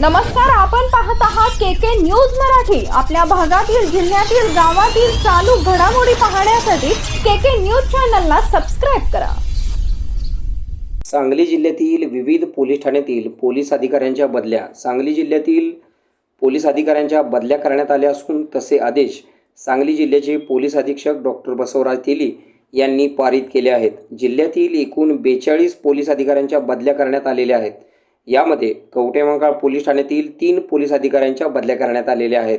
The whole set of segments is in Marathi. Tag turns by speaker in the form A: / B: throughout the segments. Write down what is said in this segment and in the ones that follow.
A: नमस्कार आपण पाहत आहात के के न्यूज मराठी. आपल्या भागातील जिल्ह्यातील गावातील चालू घडामोडी पाहण्यासाठी के के न्यूज चॅनलला सबस्क्राईब करा.
B: सांगली जिल्ह्यातील विविध पोलीस ठाण्यातील पोलीस अधिकाऱ्यांच्या बदल्या सांगली जिल्ह्यातील पोलीस अधिकाऱ्यांच्या बदल्या करण्यात आल्या असून तसे आदेश सांगली जिल्ह्याचे पोलीस अधीक्षक डॉक्टर बसवराज तेली यांनी पारित केले आहेत. जिल्ह्यातील एकूण बेचाळीस पोलीस अधिकाऱ्यांच्या बदल्या करण्यात आलेल्या आहेत. यामध्ये कवटेमंकाळ पोलीस ठाण्यातील तीन पोलीस अधिकाऱ्यांच्या बदल्या करण्यात आलेल्या आहेत.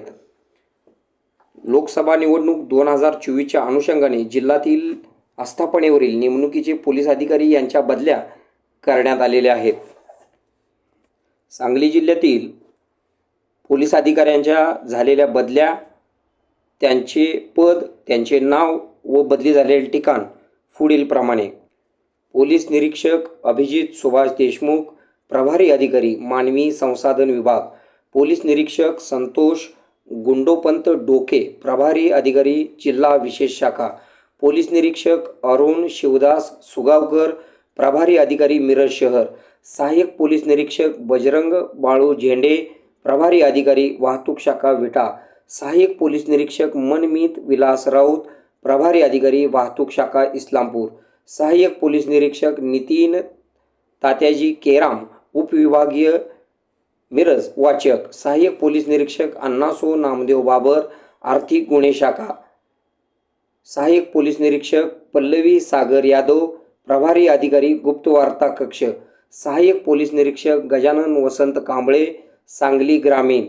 B: लोकसभा निवडणूक दोन हजार चोवीसच्या अनुषंगाने जिल्ह्यातील आस्थापनेवरील नेमणुकीचे पोलीस अधिकारी यांच्या बदल्या करण्यात आलेल्या आहेत. सांगली जिल्ह्यातील पोलीस अधिकाऱ्यांच्या झालेल्या बदल्या त्यांचे पद त्यांचे नाव व बदली झालेले ठिकाण पुढीलप्रमाणे. पोलीस निरीक्षक अभिजित सुभाष देशमुख प्रभारी अधिकारी मानवी संसाधन विभाग पोलीस निरीक्षक संतोष गुंडोपंत डोके प्रभारी अधिकारी जिल्हा विशेष शाखा पोलीस निरीक्षक अरुण शिवदास सुगावकर प्रभारी अधिकारी मिरज शहर सहाय्यक पोलीस निरीक्षक बजरंग बाळू झेंडे प्रभारी अधिकारी वाहतूक शाखा विटा सहाय्यक पोलीस निरीक्षक मनमीत विलास राऊत प्रभारी अधिकारी वाहतूक शाखा इस्लामपूर सहाय्यक पोलीस निरीक्षक नितीन तात्याजी केराम उपविभागीय मिरज वाचक सहाय्यक पोलीस निरीक्षक अण्णासो नामदेव बाबर आर्थिक गुन्हे शाखा. सहाय्यक पोलीस निरीक्षक पल्लवी सागर यादव प्रभारी अधिकारी गुप्तवार्ता कक्ष. सहाय्यक पोलीस निरीक्षक गजानन वसंत कांबळे सांगली ग्रामीण.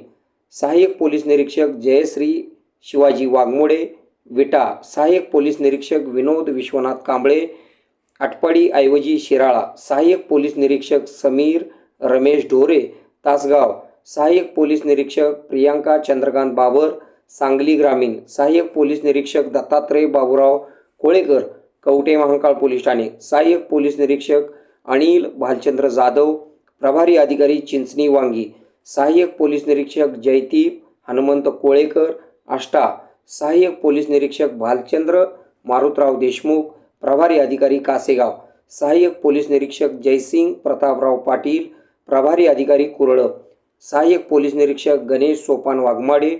B: सहाय्यक पोलीस निरीक्षक जयश्री शिवाजी वाघमोडे विटा. सहाय्यक पोलीस निरीक्षक विनोद विश्वनाथ कांबळे आटपाडीऐवजी शिराळा. सहाय्यक पोलीस निरीक्षक समीर रमेश ढोरे तासगाव. सहाय्यक पोलीस निरीक्षक प्रियांका चंद्रकांत बाबर सांगली ग्रामीण. सहाय्यक पोलीस निरीक्षक दत्तात्रय बाबूराव कोळेकर कवटे महांकाळ पोलीस ठाणे. सहाय्यक पोलीस निरीक्षक अनिल भालचंद्र जाधव प्रभारी अधिकारी चिंचणी वांगी. सहाय्यक पोलीस निरीक्षक जयदीप हनुमंत कोळेकर आष्टा. सहाय्यक पोलीस निरीक्षक भालचंद्र मारुतराव देशमुख प्रभारी अधिकारी कासेगाव सहाय्यक पोलीस निरीक्षक जयसिंग प्रतापराव पाटील प्रभारी अधिकारी कुरळप सहाय्यक पोलीस निरीक्षक गणेश सोपान वाघमाडे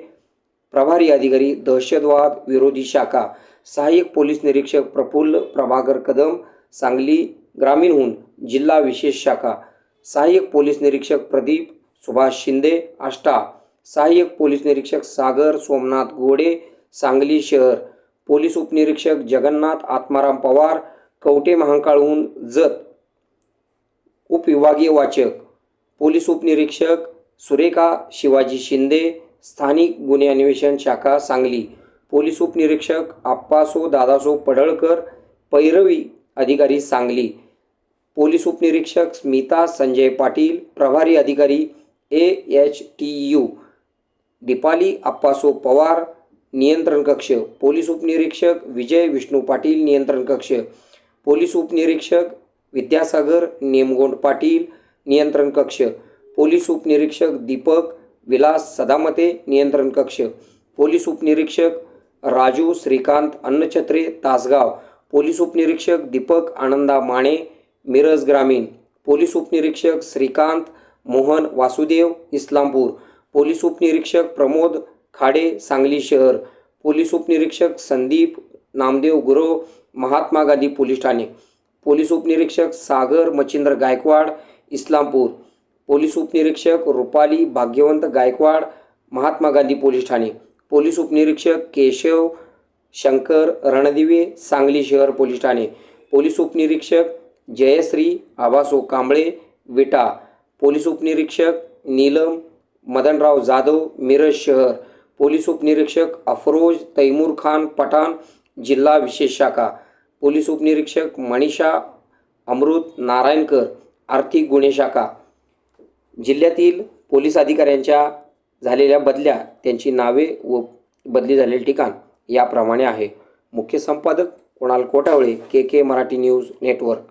B: प्रभारी अधिकारी दहशतवाद विरोधी शाखा सहाय्यक पोलीस निरीक्षक प्रफुल्ल प्रभाकर कदम सांगली ग्रामीणहून जिल्हा विशेष शाखा सहाय्यक पोलीस निरीक्षक प्रदीप सुभाष शिंदे आष्टा सहाय्यक पोलीस निरीक्षक सागर सोमनाथ गोडे सांगली शहर पोलीस उपनिरीक्षक जगन्नाथ आत्माराम पवार कवटे महांकाळहून जत उपविभागीय वाचक पोलीस उपनिरीक्षक सुरेखा शिवाजी शिंदे स्थानिक गुन्हे अन्वेषण शाखा सांगली पोलीस उपनिरीक्षक आप्पासो दादासो पडळकर पैरवी अधिकारी सांगली पोलीस उपनिरीक्षक स्मिता संजय पाटील प्रभारी अधिकारी A H T U Deepali Appaso Pawar नियंत्रण कक्ष पोलीस उपनिरीक्षक विजय विष्णू पाटील नियंत्रण कक्ष पोलीस उपनिरीक्षक विद्यासागर नेमगोंड पाटील नियंत्रण कक्ष पोलीस उपनिरीक्षक दीपक विलास सदामते नियंत्रण कक्ष पोलीस उपनिरीक्षक राजू श्रीकांत अन्नछत्रे तासगाव पोलीस उपनिरीक्षक दीपक आनंदा माने मिरज ग्रामीण पोलीस उपनिरीक्षक श्रीकांत मोहन वासुदेव इस्लामपूर पोलीस उपनिरीक्षक प्रमोद खाडे सांगली शहर पोलीस उपनिरीक्षक संदीप नामदेव गुरव महात्मा गांधी पोलीस ठाणे पोलीस उपनिरीक्षक सागर मच्छिंद्र गायकवाड इस्लामपूर पोलीस उपनिरीक्षक रुपाली भाग्यवंत गायकवाड महात्मा गांधी पोलीस ठाणे पोलीस उपनिरीक्षक केशव शंकर रणदिवे सांगली शहर पोलीस ठाणे पोलीस उपनिरीक्षक जयश्री आबासो कांबळे विटा पोलीस उपनिरीक्षक नीलम मदनराव जाधव मिरज शहर पोलीस उपनिरीक्षक अफरोज तैमूर खान पठाण जिल्हा विशेष शाखा. पोलीस उपनिरीक्षक मणिषा अमृत नारायणकर आर्थिक गुन्हे शाखा. जिल्ह्यातील पोलीस अधिकाऱ्यांच्या झालेल्या बदल्या त्यांची नावे व बदली झालेले ठिकाण याप्रमाणे आहे. मुख्य संपादक Kunal Kotawale K K Marathi news network.